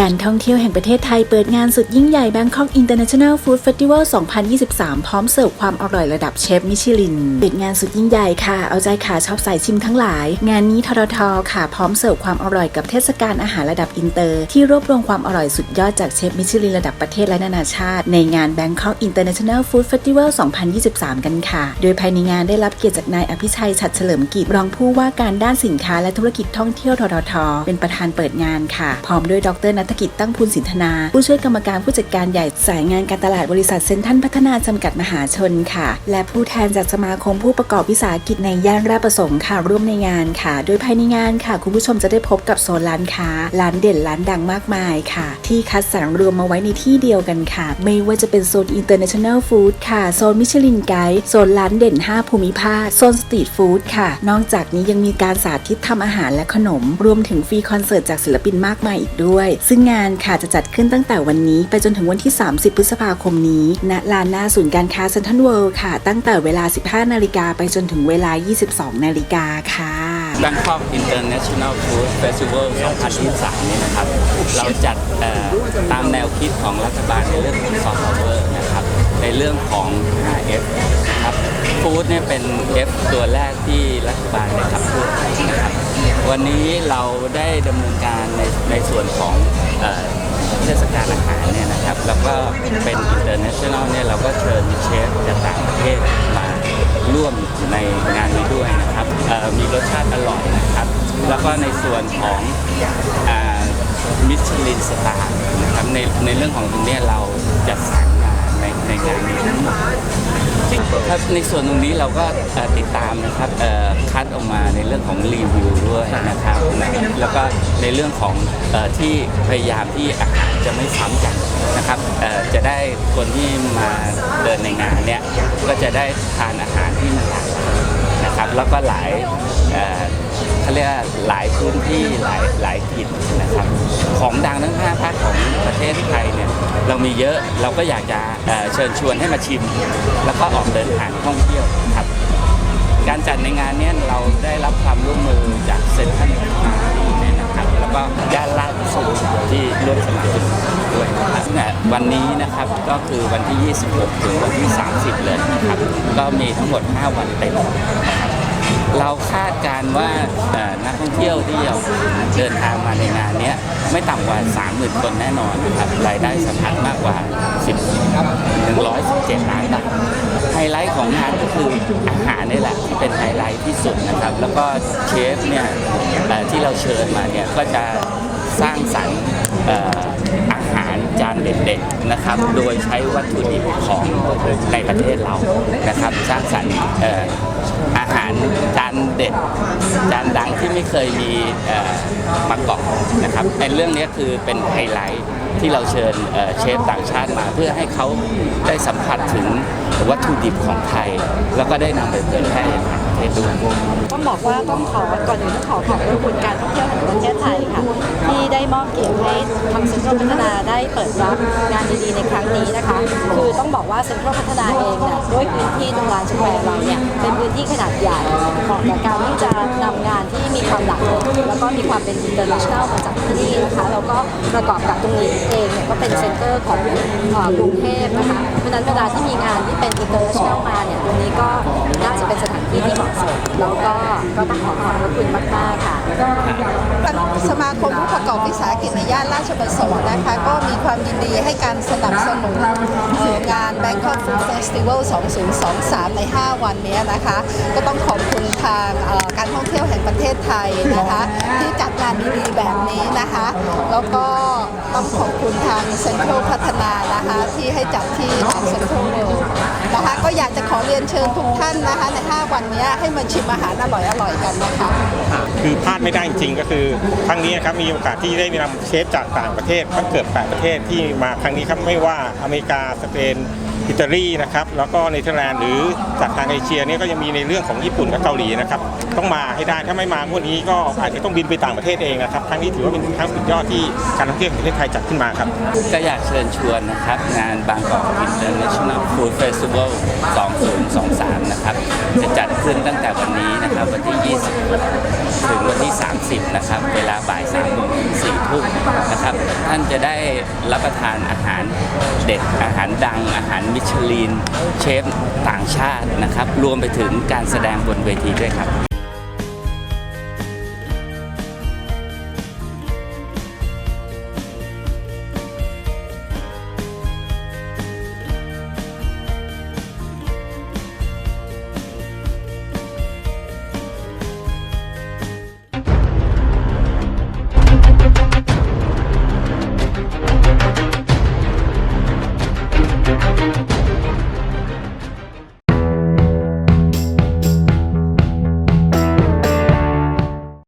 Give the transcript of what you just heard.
การท่องเที่ยวแห่งประเทศไทยเปิดงานสุดยิ่งใหญ่ Bangkok International Food Festival 2023 พร้อมเสิร์ฟความอร่อยระดับเชฟมิชลิน เปิดงานสุดยิ่งใหญ่ค่ะ เอาใจขาชอบสายชิมทั้งหลาย งานนี้ทททค่ะ พร้อมเสิร์ฟความอร่อยกับเทศกาลอาหารระดับอินเตอร์ ที่รวบรวมความอร่อยสุดยอดจากเชฟมิชลินระดับประเทศและนานาชาติ ในงาน Bangkok International Food Festival 2023 กันค่ะ โดยภายในงานได้รับเกียรติจากนายอภิชัย ฉัตรเฉลิมกิจรองผู้ว่าการด้านสินค้าและธุรกิจท่องเที่ยวทททเป็นประธานเปิดงานค่ะ พร้อมด้วยดรนัฐกิจตั้งพูนสินธนา ผู้ช่วยกรรมการผู้จัดการใหญ่สายงานการตลาดบริษัทเซ็นทรัลพัฒนาจำกัดมหาชนค่ะ และผู้แทนจากสมาคมผู้ประกอบวิสาหกิจในย่านราชประสงค์ค่ะร่วมในงานค่ะ โดยภายในงานค่ะ คุณผู้ชมจะได้พบกับโซนร้านค้าร้านเด่นร้านดังมากมายค่ะ ที่คัดสรรรวมมาไว้ในที่เดียวกันค่ะ ไม่ว่าจะเป็นโซน International Food ค่ะโซนมิชลินไกด์โซนร้านเด่น 5 ภูมิภาคโซนสตรีทฟู้ดค่ะ นอกจากนี้ยังมีการสาธิตทำอาหารและขนม รวมถึงฟรีคอนเสิร์ตจากศิลปินมากมายอีกด้วยซึ่งงานค่ะจะจัดขึ้นตั้งแต่วันนี้ไปจนถึงวันที่ 30 พฤษภาคมนี้ ณ ลานหน้าศูนย์การค้าเซ็นทรัลเวิลด์ค่ะ ตั้งแต่เวลา 15 นาฬิกาไปจนถึงเวลา 22 นาฬิกาค่ะ Bangkok International Food Festival 2023นี้นะครับ เราจัดตามแนวคิดของรัฐบาลในเรื่องของ soft power นะครับ ในเรื่องของ 5F นะครับฟู้ดเนี่ยเป็น F ตัวแรกที่รัฐบาลได้ขับเคลื่อนนะครับ วันนี้เราได้ดำเนินการในใน ก็เป็น international เนี่ยเราก็เชิญเชฟจากต่างประเทศมาร่วมในงานนี้ด้วยนะครับมีรสชาติอร่อยนะครับ แล้วก็ในส่วนของมิชลินสตาร์นะครับในในเรื่องของตรงนี้เราจัดสรรงาในในงานนี้ทั้งหมด ครับในส่วนตรงนี้เราก็ติดตามนะครับคัดออกมาในเรื่องของรีวิวด้วยนะครับแล้วก็ในเรื่องของอที่พยายามที่อาหารจะไม่ซ้ำกันนะครับจะได้คนที่มาเดินในงานเนี่ยก็จะได้ทานอาหารที่มันหลากหลายนะครับแล้วก็หลาย เขาเรียกว่าหลายพื้นที่หลายหลายถิ่นนะครับ ของดังทั้งห้าภาคของประเทศไทยเนี่ยเรามีเยอะเราก็อยากจะเเชิญชวนให้มาชิม แล้วก็ออกเดินทางท่องเที่ยวครับ การจัดในงานเนี้เราได้รับความร่วมมือจากเซ็นทรัลเนี่นะครับแล้วก็ย่านลาดพร้าวที่ร่วมสมัครด้วยนะครับเนี่ยวันนี้นะครับก็คือวันที่ 26 ถึงวันที่ 30 เลยนะครับ ก็มีทั้งหมด 5 วันเต็มนะครับ เราคาดการณ์ว่านักท่องเที่ยวที่จะเดินทางมาในงานนี้ไม่ต่ำกว่า 30,000 คนแน่นอนนะครับรายได้สะพัดมากกว่า 10 117 ล้านบาทไฮไลท์ของงานก็คืออาหารนี่แหละที่เป็นไฮไลท์ที่สุดนะครับ แล้วก็เชฟเนี่ยที่เราเชิญมาเนี่ยก็จะสร้างสรรค์อาหารจานเด็ดๆนะครับ โดยใช้วัตถุดิบของในประเทศเรานะครับ สร้างสรรค์เอ่ออาหาร จานเด็ดจานดังที่ไม่เคยมีมาก่อนนะครับไอ้เรื่องนี้คือเป็นไฮไลท์ ที่เราเชิญเชฟต่างชาติมา เพื่อให้เขาได้สัมผัสถึงวัตถุดิบของไทย แล้วก็ได้นำไปเผยแพร่ในประเทศด้วยต้องบอกว่าต้องขอก่อนอื่นต้องขอขอบคุณการท่องเที่ยวแห่งประเทศไทยค่ะที่ได้มอบเกียรติให้ทางเซ็นทรัลพัฒนาได้เปิดรับงานดีๆในครั้งนี้นะคะ คือต้องบอกว่าเซ็นทรัลพัฒนาเองเนี่ยด้วยพื้นที่ตรงลานสแควร์เราเนี่ยเป็นพื้นที่ขนาดใหญ่เหมาะกับการที่จะนำงานที่มีความหลากหลายแล้วก็มีความเป็น international มาจากที่นี่นะคะแล้วก็ประกอบกับตรงนี้เองเนี่ยก็เป็นเซ็นเตอร์ของเอ่อกรุงเทพนะคะเพราะฉะนั้นเวลาที่มีงานที่เป็น international มาเนี่ยตรงนี้ก็น่าจะเป็นสถานที่ที่เหมาะสมแล้วก็ก็ต้องขอขอบพระคุณมากๆค่ะสมาคมผู้ประกอบวิสาหกิจในย่านราชประสงค์นะคะก็มีความยินดีให้การสนับสนุนเอ่องาน Bangkok Food Festival 2023 ใน 5 วันนี้นะคะ ก็ต้องขอบคุณทางการท่องเที่ยวแห่งประเทศไทยนะคะ ที่จัดงานดีๆแบบนี้นะคะ แล้วก็ต้องขอบคุณทางเซ็นทรัลพัฒนานะคะ ที่ให้จัดที่ทางเซ็นทรัลเวิลด์นะคะก็อยากจะขอเรียนเชิญทุกท่านนะคะ ใน 5 วันนี้ให้มาชิมอาหารอร่อยๆกันนะคะคือพลาดไม่ได้จริงๆก็คือครั้งนี้ครับมีโอกาสที่ได้นำเชฟจากต่างประเทศทั้งเกือบ8ประเทศที่มาครั้งนี้ครับไม่ว่าอเมริกาสเปน อิตาลีนะครับแล้วก็เนเธอร์แลนด์หรือจากทางเอเชียเนี่ยก็ยังมีในเรื่องของญี่ปุ่นกับเกาหลีนะครับต้องมาให้ได้ถ้าไม่มางวดนี้ก็อาจจะต้องบินไปต่างประเทศเองนะครับครั้งนี้ถือว่าเป็นครั้งสุดยอดที่การท่องเที่ยวแห่งประเทศไทยจัดขึ้นมาครับก็อยากเชิญชวนนะครับงานบางกอก International Food Festival 2023 นะครับจะจัดขึ้นตั้งแต่วันนี้นะครับวันที่ 20 ถึงวันที่ 30 นะครับเวลาบ่าย3โมงถึง4ทุ่มนะครับท่านจะได้รับประทานอาหารเด็ดอาหารดังอาหารมิชลินเชฟต่างชาตินะครับ รวมไปถึงการแสดงบนเวทีด้วยครับ